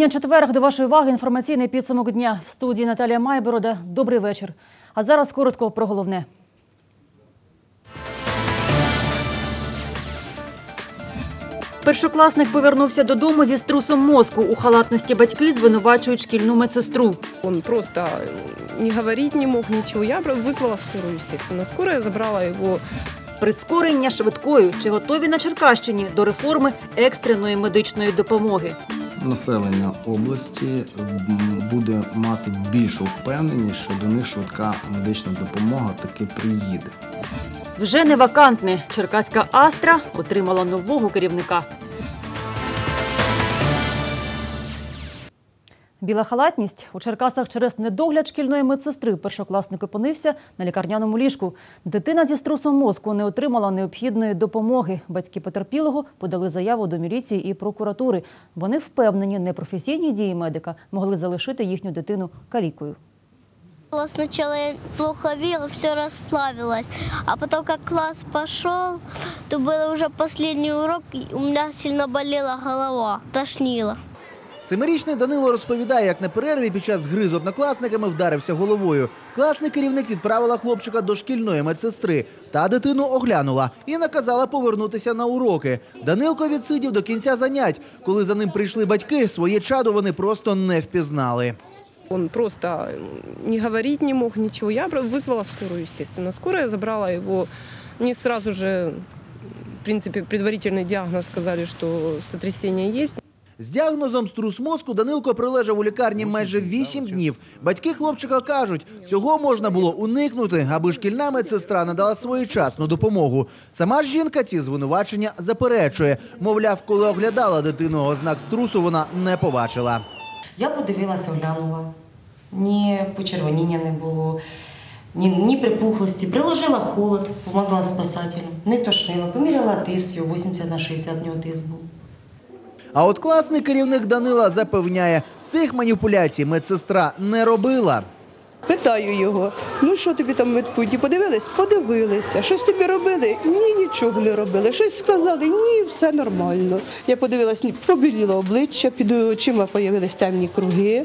6 грудня, четверг, до вашої уваги інформаційний підсумок дня. В студії Наталія Майборода. Добрий вечір. А зараз коротко про головне. Першокласник повернувся додому зі струсом мозку. У халатності батьки звинувачують шкільну медсестру. Он просто не говорить не мог, ничего. Я вызвала скорую, естественно. Скорая забрала его. Прискорення швидкою. Чи готові на Черкащині до реформи екстреної медичної допомоги? Населення області буде мати більшу впевненість, що до них швидка медична допомога таки приїде. Вже не вакантне. Черкаська Астра отримала нового керівника. Біла халатність у Черкасах через недогляд шкільної медсестри першокласник опинився на лікарняному ліжку. Дитина зі струсом мозку не отримала необхідної допомоги. Батьки потерпілого подали заяву до міліції і прокуратури. Вони впевнені, непрофесійні дії медика могли залишити їхню дитину калікою. Сначала я плохо видела, все расплавилось. А потом, как класс пошел, то был уже последний урок, и у меня сильно болела голова, тошнило. Семирічний Данило розповідає, як на перерві під час гри з однокласниками вдарився головою. Класний керівник відправила хлопчика до шкільної медсестри. Та дитину оглянула і наказала повернутися на уроки. Данилко відсидів до кінця занять. Коли за ним прийшли батьки, своє чадо вони просто не впізнали. Он просто не говорить не мог, ничего. Я вызвала скорую, естественно. Скорая забрала его. Мне сразу же, в принципе, предварительный диагноз сказали, что сотрясение есть. З діагнозом струс мозку Данилко прилежав у лікарні майже 8 днів. Батьки хлопчика кажуть, цього можна було уникнути, аби шкільна медсестра надала своєчасну допомогу. Сама ж жінка ці звинувачення заперечує. Мовляв, коли оглядала дитину, ознак струсу вона не побачила. Я подивилася, оглянула. Ні почервоніння не було, ні, ні припухлості. Приложила холод, помазала спасателем, не тошнила, поміряла тиск, 80 на 60 в нього тиск був. А от класний керівник Данила запевняє, цих маніпуляцій медсестра не робила. Питаю його, ну що тобі там медпункті? Подивились? Подивилися. Щось тобі робили? Ні, нічого не робили. Щось сказали, ні, все нормально. Я подивилась, побіліло обличчя, під очима появились темні круги.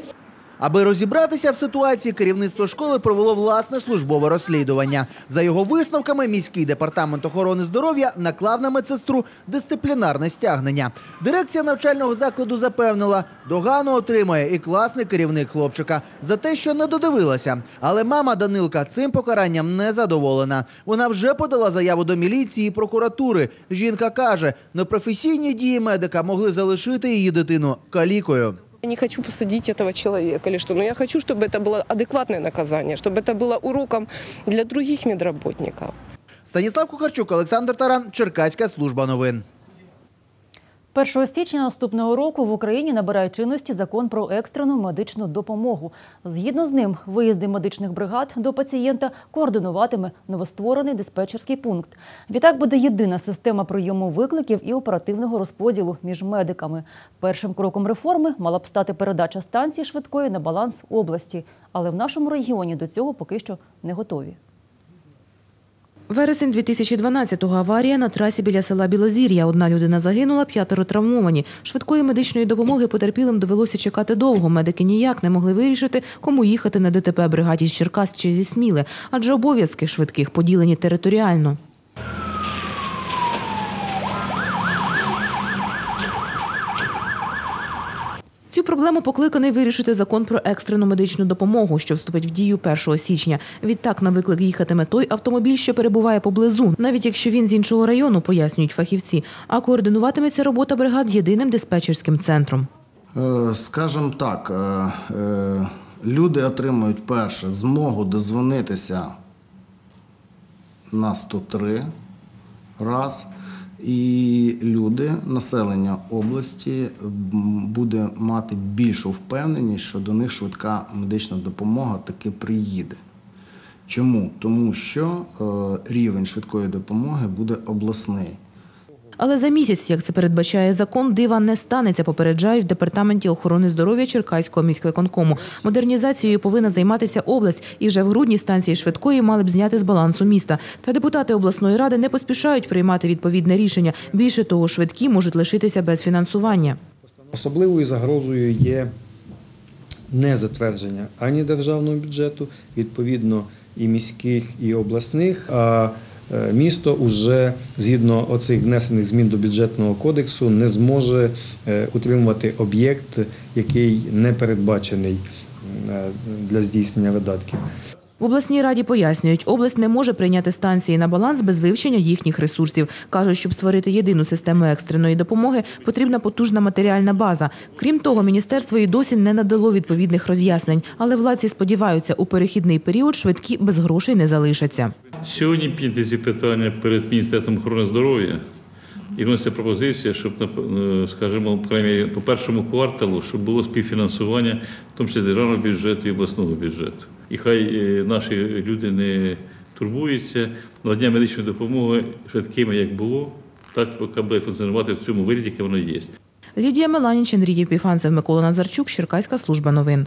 Аби розібратися в ситуації, керівництво школи провело власне службове розслідування. За його висновками, міський департамент охорони здоров'я наклав на медсестру дисциплінарне стягнення. Дирекція навчального закладу запевнила, догану отримає і класний керівник хлопчика за те, що не додивилася. Але мама Данилка цим покаранням не задоволена. Вона вже подала заяву до міліції і прокуратури. Жінка каже, непрофесійні дії медика могли залишити її дитину калікою. Я не хочу посадить этого человека или что, но я хочу, чтобы это было адекватное наказание, чтобы это было уроком для других медработников. Станіслав Кухарчук, Олександр Таран, Черкаська служба новин. 1 січня наступного року в Україні набирає чинності закон про екстрену медичну допомогу. Згідно з ним, виїзди медичних бригад до пацієнта координуватиме новостворений диспетчерський пункт. Відтак буде єдина система прийому викликів і оперативного розподілу між медиками. Першим кроком реформи мала б стати передача станції швидкої на баланс області, але в нашому регіоні до цього поки що не готові. Вересень 2012-го аварія на трасі біля села Білозір'я. Одна людина загинула, п'ятеро травмовані. Швидкої медичної допомоги потерпілим довелося чекати довго. Медики ніяк не могли вирішити, кому їхати на ДТП бригаді з Черкас чи зі Сміли, адже обов'язки швидких поділені територіально. Цю проблему покликаний вирішити закон про екстрену медичну допомогу, що вступить в дію 1 січня. Відтак на виклик їхатиме той автомобіль, що перебуває поблизу, навіть якщо він з іншого району, пояснюють фахівці. А координуватиметься робота бригад єдиним диспетчерським центром. Е, Скажем так, е, е, люди отримують перше змогу дозвонитися на 103 раз. І люди, населення області буде мати більшу впевненість, що до них швидка медична допомога таки приїде. Чому? Тому що е, рівень швидкої допомоги буде обласний. Але за місяць, як це передбачає закон, дива не станеться, попереджають в департаменті охорони здоров'я Черкаського міськвиконкому. Модернізацією повинна займатися область, і вже в грудні станції швидкої мали б зняти з балансу міста. Та депутати обласної ради не поспішають приймати відповідне рішення. Більше того, швидкі можуть лишитися без фінансування. Особливою загрозою є незатвердження ані державного бюджету, відповідно і міських, і обласних. А місто уже згідно оцих внесених змін до бюджетного кодексу не зможе е, утримувати об'єкт, який не передбачений е, для здійснення видатків. В обласній раді пояснюють, область не може прийняти станції на баланс без вивчення їхніх ресурсів. Кажуть, щоб створити єдину систему екстреної допомоги, потрібна потужна матеріальна база. Крім того, міністерство і досі не надало відповідних роз'яснень, але владці сподіваються, у перехідний період швидкі без грошей не залишаться. Сьогодні підняті ці питання перед Міністерством охорони здоров'я і вноситься пропозиція, щоб, е, скажімо, по першому кварталу, щоб було співфінансування, в тому числі державного бюджету і обласного бюджету. І хай е, наші люди не турбуються, надання медичної допомоги швидкими, як було, так поки функціонувати в цьому вигляді, яке воно є. Лідія Меланіч, Андрій Єпіфанцев, Микола Назарчук, Черкаська служба новин.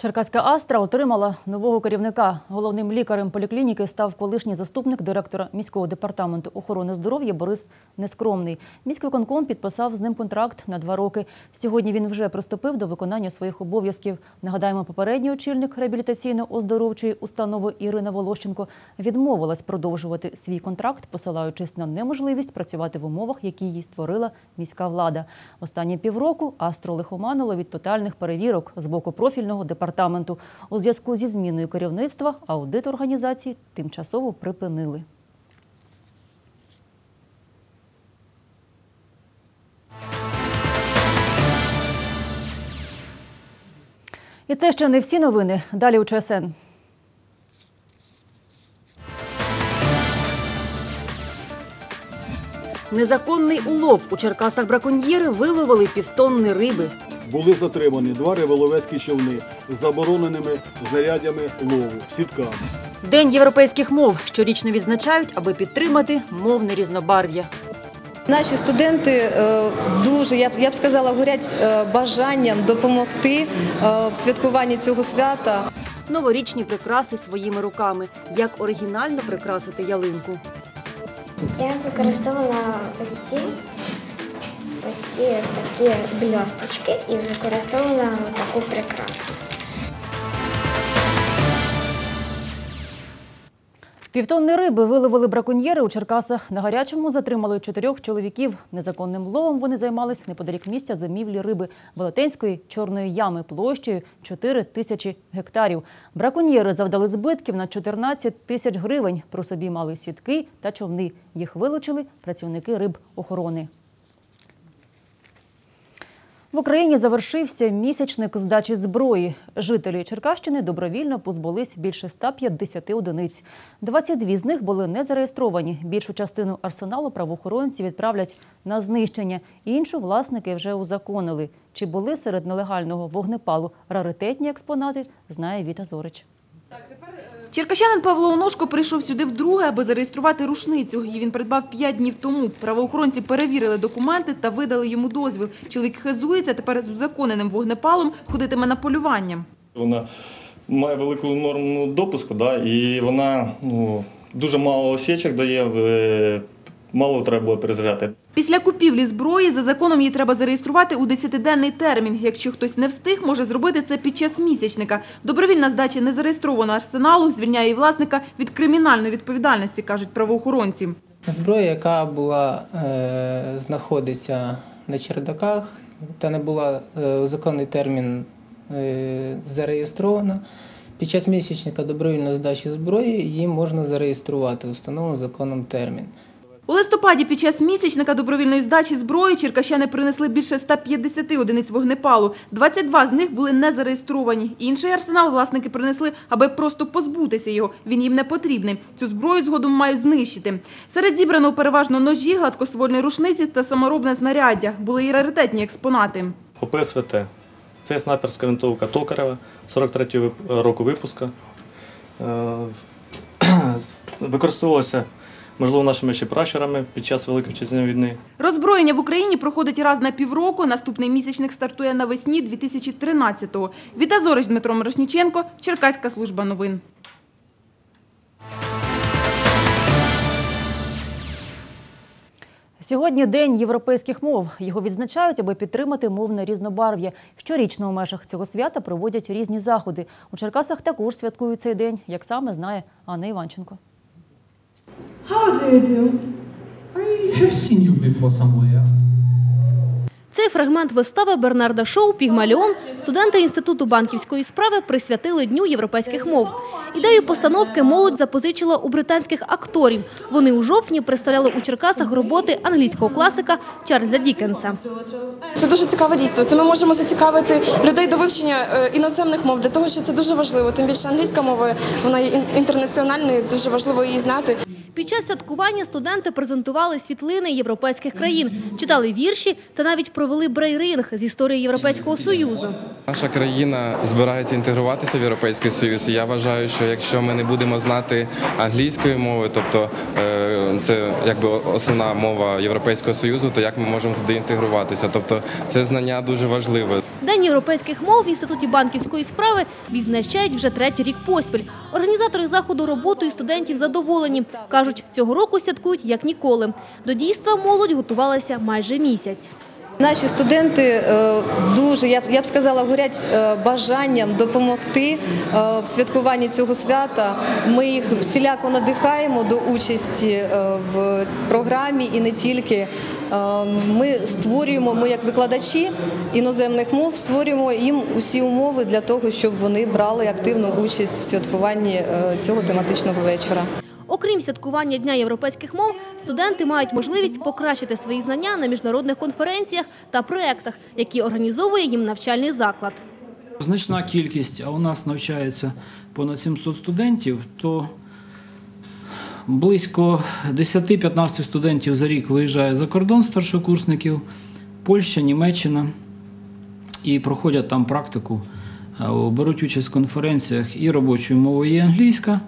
Черкаська Астра отримала нового керівника. Головним лікарем поліклініки став колишній заступник директора міського департаменту охорони здоров'я Борис Нескромний. Міськвиконком підписав з ним контракт на два роки. Сьогодні він вже приступив до виконання своїх обов'язків. Нагадаємо, попередній очільник реабілітаційно-оздоровчої установи Ірина Волощенко відмовилась продовжувати свій контракт, посилаючись на неможливість працювати в умовах, які їй створила міська влада. Останні півроку Астру лихоманило від тотальних перевірок з боку профільного департаменту. У зв'язку зі зміною керівництва аудит організації тимчасово припинили. І це ще не всі новини. Далі у ЧСН. Незаконний улов у Черкасах браконьєри виловили півтонни риби. Були затримані два риболовецькі човни з забороненими знарядями лову, сітками. День європейських мов щорічно відзначають, аби підтримати мовне різнобарв'я. Наші студенти е, дуже, я б, я б сказала, горять е, бажанням допомогти е, в святкуванні цього свята. Новорічні прикраси своїми руками. Як оригінально прикрасити ялинку. Я використовувала ось ці, ось такі бльосточки і використовувала таку прикрасу. Півтонни риби виловили браконьєри у Черкасах. На гарячому затримали чотирьох чоловіків. Незаконним ловом вони займались неподалік місця замівлі риби Велетенської чорної ями площею 4 тисячі гектарів. Браконьєри завдали збитків на 14 тисяч гривень. Про собі мали сітки та човни. Їх вилучили працівники рибохорони. В Україні завершився місячник здачі зброї. Жителі Черкащини добровільно позбулись більше 150 одиниць. 22 з них були не зареєстровані. Більшу частину арсеналу правоохоронці відправлять на знищення. Іншу власники вже узаконили. Чи були серед нелегального вогнепалу раритетні експонати, знає Віта Зорич. Черкащанин Павло Оношко прийшов сюди вдруге, аби зареєструвати рушницю. Її він придбав п'ять днів тому. Правоохоронці перевірили документи та видали йому дозвіл. Чоловік хизується, тепер з узаконеним вогнепалом ходитиме на полювання. Вона має велику норму допуску, да, і вона ну, дуже мало осічок дає, е, мало треба було перезаряти. Після купівлі зброї за законом її треба зареєструвати у 10-денний термін. Якщо хтось не встиг, може зробити це під час місячника. Добровільна здача незареєстрованого арсеналу звільняє її власника від кримінальної відповідальності, кажуть правоохоронці. Зброя, яка була е, знаходиться на чердаках та не була е, у законний термін е, зареєстрована. Під час місячника добровільної здачі зброї її можна зареєструвати у встановлений законом термін. У листопаді під час місячника добровільної здачі зброї черкащани принесли більше 150 одиниць вогнепалу. 22 з них були не зареєстровані. Інший арсенал власники принесли, аби просто позбутися його. Він їм не потрібний. Цю зброю згодом мають знищити. Серед зібраного переважно ножі, гладкоствольні рушниці та саморобне знаряддя. Були і раритетні експонати. ОПСВТ. Це снайперська винтовка Токарева 43-го року випуска. Е, Використовувалася, можливо, нашими ще пращурами під час Великої Вітчизняної війни. Роззброєння в Україні проходить раз на півроку. Наступний місячник стартує навесні 2013-го. Віта Зорич, Дмитро Мирошніченко, Черкаська служба новин. Сьогодні День європейських мов. Його відзначають, аби підтримати мовне різнобарв'я. Щорічно у межах цього свята проводять різні заходи. У Черкасах також святкують цей день, як саме знає Анна Іванченко. How do you do? I have seen you before somewhere. Цей фрагмент вистави Бернарда Шоу Пігмаліон студенти Інституту банківської справи присвятили Дню європейських мов. Ідею постановки молодь запозичила у британських акторів. Вони у жовтні представляли у Черкасах роботи англійського класика Чарльза Дікенса. Це дуже цікаве дійство. Це ми можемо зацікавити людей до вивчення е, іноземних мов для того, що це дуже важливо. Тим більше англійська мова вона є інтернаціональною, дуже важливо її знати. Під час святкування студенти презентували світлини європейських країн, читали вірші та навіть провели брейринг з історії Європейського Союзу. Наша країна збирається інтегруватися в Європейський Союз. І я вважаю, що якщо ми не будемо знати англійської мови, тобто е, це якби основна мова Європейського Союзу, то як ми можемо туди інтегруватися? Тобто це знання дуже важливе. День європейських мов в Інституті банківської справи відзначають вже третій рік поспіль. Організатори заходу роботою студентів задоволені. Кажуть, цього року святкують як ніколи. До дійства молодь готувалася майже місяць. Наші студенти е, дуже, я б, сказала, горять е, бажанням допомогти е, в святкуванні цього свята. Ми їх всіляко надихаємо до участі в програмі і не тільки. Е, Ми створюємо, ми як викладачі іноземних мов, створюємо їм усі умови для того, щоб вони брали активну участь в святкуванні е, цього тематичного вечора. Окрім святкування Дня європейських мов, студенти мають можливість покращити свої знання на міжнародних конференціях та проєктах, які організовує їм навчальний заклад. Значна кількість, а у нас навчається понад 700 студентів, то близько 10-15 студентів за рік виїжджає за кордон старшокурсників, Польща, Німеччина, і проходять там практику, е, беруть участь в конференціях і робочою мовою є англійська.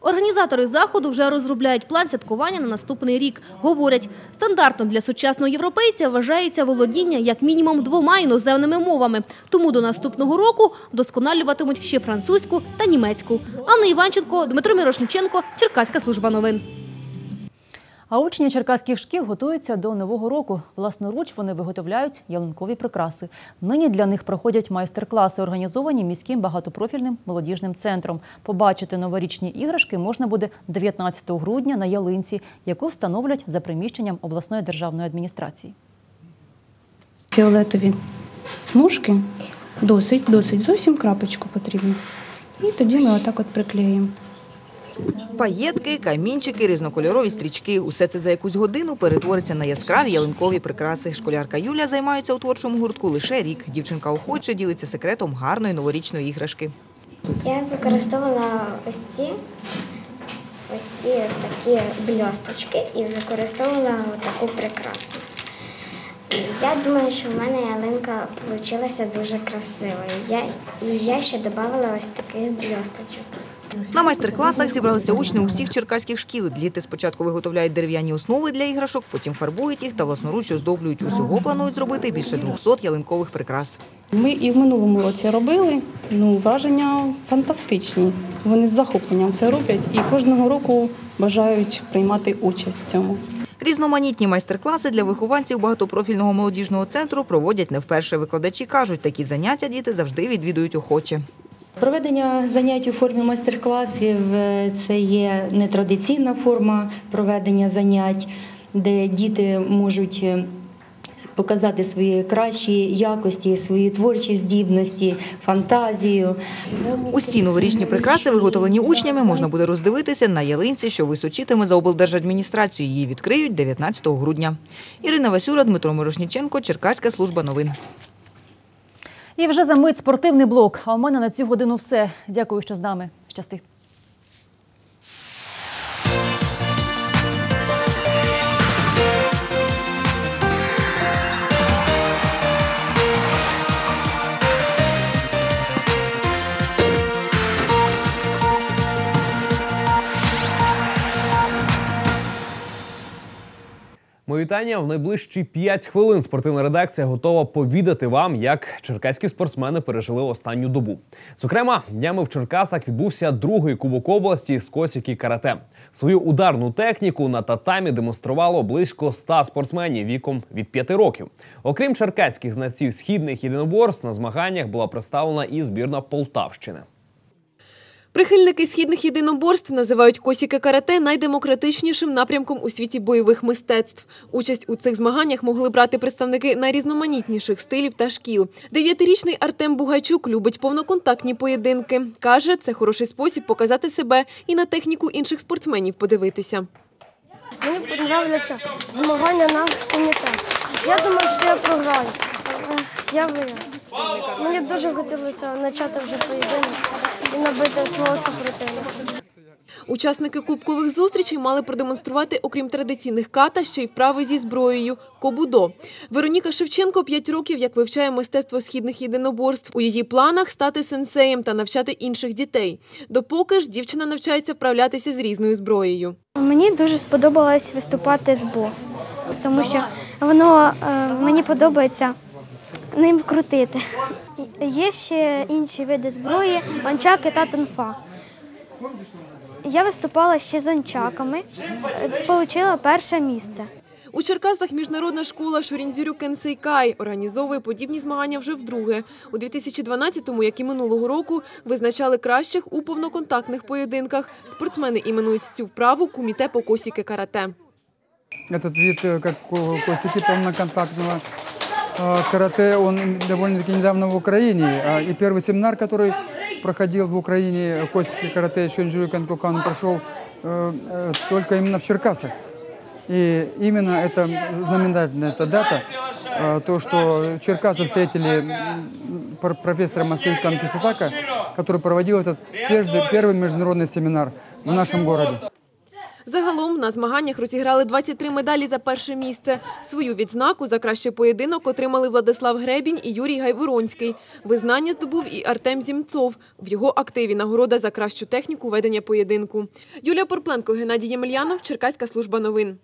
Організатори заходу вже розробляють план святкування на наступний рік. Говорять, стандартом для сучасного європейця вважається володіння як мінімум двома іноземними мовами. Тому до наступного року досконалюватимуть ще французьку та німецьку. Анна Іванченко, Дмитро Мірошниченко, Черкаська служба новин. А учні черкаських шкіл готуються до нового року. Власноруч вони виготовляють ялинкові прикраси. Нині для них проходять майстер-класи, організовані міським багатопрофільним молодіжним центром. Побачити новорічні іграшки можна буде 19 грудня на ялинці, яку встановлять за приміщенням обласної державної адміністрації. фіолетові смужки. Досить, досить. Зовсім крапочку потрібно. І тоді ми отак от приклеїмо. Паєтки, камінчики, різнокольорові стрічки. Усе це за якусь годину перетвориться на яскраві ялинкові прикраси. Школярка Юля займається у творчому гуртку лише рік. Дівчинка охоче ділиться секретом гарної новорічної іграшки. Я використовувала ось ці, ось ці такі бльосточки і використовувала таку прикрасу. Я думаю, що в мене ялинка вийшла дуже красивою. Я, я ще додавала ось таких бльосточок. На майстер-класах зібралися учні усіх черкаських шкіл. Діти спочатку виготовляють дерев'яні основи для іграшок, потім фарбують їх та власноруч оздоблюють. Усього планують зробити більше 200 ялинкових прикрас. Ми і в минулому році робили. Ну, враження фантастичні. Вони з захопленням це роблять і кожного року бажають приймати участь в цьому. Різноманітні майстер-класи для вихованців багатопрофільного молодіжного центру проводять не вперше. Викладачі кажуть, такі заняття діти завжди відвідують охоче. Проведення занять у формі майстер-класів е, це є нетрадиційна форма проведення занять, де діти можуть е, показати свої кращі якості, свої творчі здібності, фантазію. Усі новорічні прикраси, виготовлені учнями, можна буде роздивитися на ялинці, що височитиме за облдержадміністрацію. Її відкриють 19 грудня. Ірина Васюра, Дмитро Мирошніченко, Черкаська служба новин. І вже за мить спортивний блок. А у мене на цю годину все. Дякую, що з нами. Щасти. Мої вітання в найближчі 5 хвилин. Спортивна редакція готова повідати вам, як черкаські спортсмени пережили останню добу. Зокрема, днями в Черкасах відбувся другий кубок області з косіки карате. Свою ударну техніку на татамі демонструвало близько 100 спортсменів віком від 5 років. Окрім черкаських знавців східних єдиноборств, на змаганнях була представлена і збірна Полтавщини. Прихильники східних єдиноборств називають косіки карате найдемократичнішим напрямком у світі бойових мистецтв. Участь у цих змаганнях могли брати представники найрізноманітніших стилів та шкіл. Дев'ятирічний Артем Бугайчук любить повноконтактні поєдинки. Каже, це хороший спосіб показати себе і на техніку інших спортсменів подивитися. Мені подобаються змагання на комітет. Я думаю, що я програю. Я виграю. Мені дуже хотілося почати вже поєдинок набити свого супротивника. Учасники кубкових зустрічей мали продемонструвати, окрім традиційних ката, ще й вправи зі зброєю кобудо. Вероніка Шевченко 5 років як вивчає мистецтво східних єдиноборств. У її планах стати сенсеєм та навчати інших дітей. Допоки ж дівчина навчається вправлятися з різною зброєю. Мені дуже сподобалось виступати з бо, тому що воно е, мені подобається ним крутити. Є ще інші види зброї, анчаки та тенфа. Я виступала ще з анчаками, отримала перше місце. У Черкасах міжнародна школа Шурінзюрю Кенсейкай організовує подібні змагання вже вдруге. У 2012-му, як і минулого року, визначали кращих у повноконтактних поєдинках. Спортсмени іменують цю вправу куміте по косіки карате. Этот вид, э, как э, карате, он довольно-таки недавно в Украине. А, И первый семинар, который проходил в Украине, косяки карате Чонджурю Канкукан, прошел э, э, только именно в Черкасах. И именно это знаменательная эта дата, э, то, что Черкасы встретили профессора Масейка Анписатака, который проводил этот первый международный семинар в нашем городе. Загалом на змаганнях розіграли 23 медалі за перше місце. Свою відзнаку за кращий поєдинок отримали Владислав Гребінь і Юрій Гайворонський. Визнання здобув і Артем Зімцов. В його активі нагорода за кращу техніку ведення поєдинку. Юлія Порпленко, Геннадій Ємельянов, Черкаська служба новин.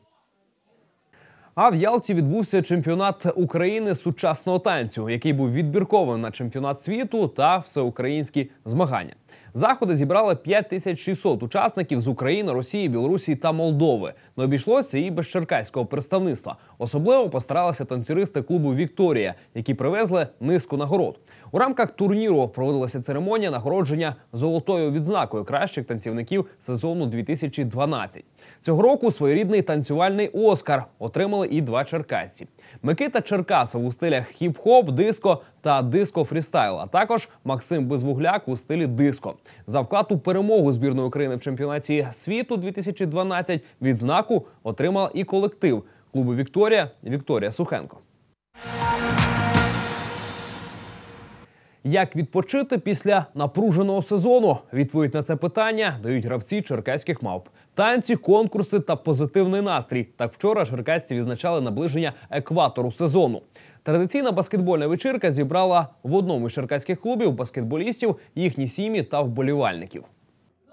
А в Ялті відбувся чемпіонат України сучасного танцю, який був відбірковим на чемпіонат світу та всеукраїнські змагання. Заходи зібрали 5600 учасників з України, Росії, Білорусі та Молдови. Не обійшлося і без черкаського представництва. Особливо постаралися танцюристи клубу Вікторія, які привезли низку нагород. У рамках турніру проводилася церемонія нагородження золотою відзнакою кращих танцівників сезону 2012. Цього року своєрідний танцювальний Оскар отримали і два черкасці. Микита Черкасов у стилях хіп-хоп, диско та диско фрістайл, а також Максим Безвугляк у стилі диско. За вклад у перемогу збірної України в чемпіонаті світу 2012 відзнаку отримав і колектив клубу Вікторія Вікторія Сухенко. Як відпочити після напруженого сезону? Відповідь на це питання дають гравці черкаських мавп. Танці, конкурси та позитивний настрій. Так вчора черкасці відзначали наближення екватору сезону. Традиційна баскетбольна вечірка зібрала в одному з черкаських клубів баскетболістів, їхні сім'ї та вболівальників.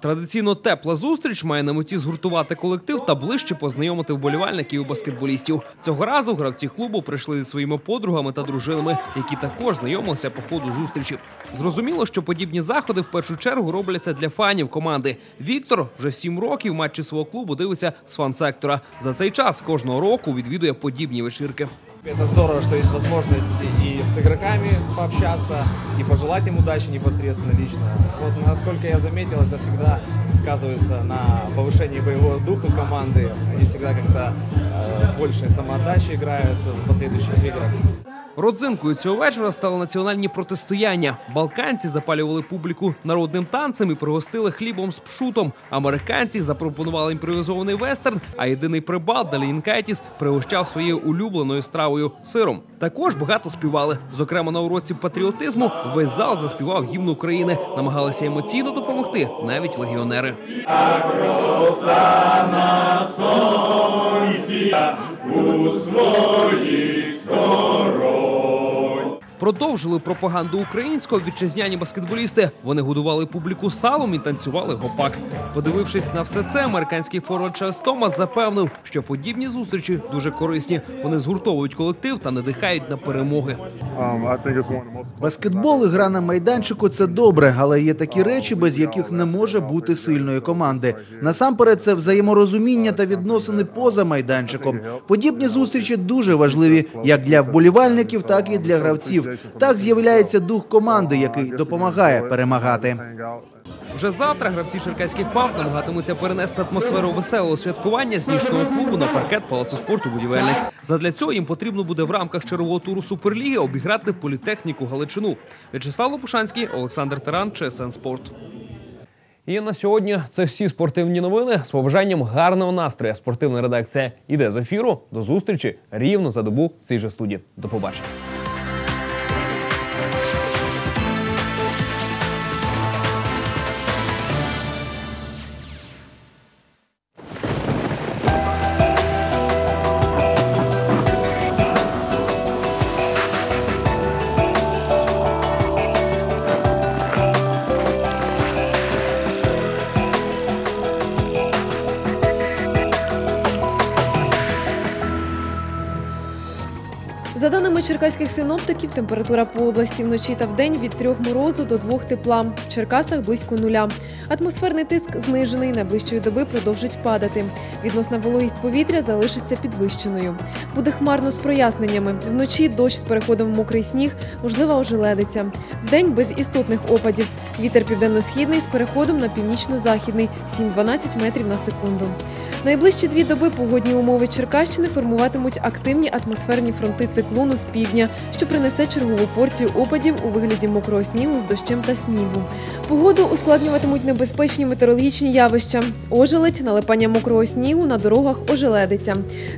Традиційно тепла зустріч має на меті згуртувати колектив та ближче познайомити вболівальників і баскетболістів. Цього разу гравці клубу прийшли зі своїми подругами та дружинами, які також знайомилися по ходу зустрічі. Зрозуміло, що подібні заходи в першу чергу робляться для фанів команди. Віктор вже сім років матчі свого клубу дивиться з фан-сектора. За цей час кожного року відвідує подібні вечірки. Это здорово, что есть возможность и с игроками пообщаться, и пожелать им удачи непосредственно лично. Вот насколько я заметил, это всегда сказывается на повышении боевого духа команды. Они всегда как-то э, с большей самоотдачей играют в последующих играх. Родзинкою цього вечора стали національні протистояння. Балканці запалювали публіку народним танцем і пригостили хлібом з пшутом. Американці запропонували імпровізований вестерн, а єдиний прибал Далін Кайтіс пригощав своєю улюбленою стравою сиром. Також багато співали. Зокрема, на уроці патріотизму весь зал заспівав гімн України. Намагалися емоційно допомогти навіть легіонери. У своїй sorrow. Продовжили пропаганду українського вітчизняні баскетболісти. Вони годували публіку салом і танцювали гопак. Подивившись на все це, американський форвард Чарльз Томас запевнив, що подібні зустрічі дуже корисні. Вони згуртовують колектив та надихають на перемоги. Баскетбол і гра на майданчику це добре, але є такі речі, без яких не може бути сильної команди. Насамперед, це взаєморозуміння та відносини поза майданчиком. Подібні зустрічі дуже важливі як для вболівальників, так і для гравців. Так з'являється дух команди, який допомагає перемагати. Вже завтра гравці черкаських ПАВ намагатимуться перенести атмосферу веселого святкування з нічного клубу на паркет палацу спорту будівельник. Задля цього їм потрібно буде в рамках чергового туру Суперліги обіграти політехніку Галичину. В'ячеслав Лопушанський, Олександр Таран, ЧСН Спорт. І на сьогодні це всі спортивні новини. З побажанням гарного настрою. Спортивна редакція іде з ефіру. До зустрічі рівно за добу в цій же студії. До побачення. Черкаських синоптиків, температура по області вночі та вдень від 3 морозу до 2 тепла. В Черкасах близько нуля. Атмосферний тиск знижений, найближчої доби продовжить падати. Відносна вологість повітря залишиться підвищеною. Буде хмарно з проясненнями. Вночі дощ з переходом в мокрий сніг, можлива ожеледиця. Вдень без істотних опадів. Вітер південно-східний з переходом на північно-західний 7-12 метрів на секунду. Найближчі дві доби погодні умови Черкащини формуватимуть активні атмосферні фронти циклону з півдня, що принесе чергову порцію опадів у вигляді мокрого снігу з дощем та снігу. Погоду ускладнюватимуть небезпечні метеорологічні явища. Ожеледь, налипання мокрого снігу на дорогах ожеледиться.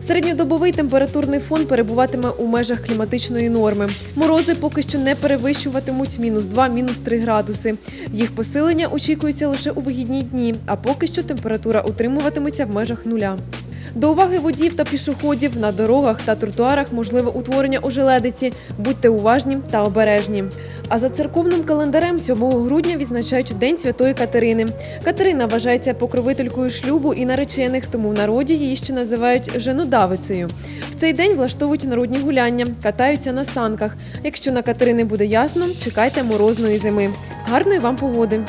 Середньодобовий температурний фон перебуватиме у межах кліматичної норми. Морози поки що не перевищуватимуть мінус 2, мінус 3 градуси. Їх посилення очікується лише у вихідні дні, а поки що температура утримуватиметься в межах нуля. До уваги водіїв та пішоходів на дорогах та тротуарах можливе утворення ожеледиці. Будьте уважні та обережні. А за церковним календарем 7 грудня відзначають День Святої Катерини. Катерина вважається покровителькою шлюбу і наречених, тому в народі її ще називають женодавицею. В цей день влаштовують народні гуляння, катаються на санках. Якщо на Катерини буде ясно, чекайте морозної зими. Гарної вам погоди!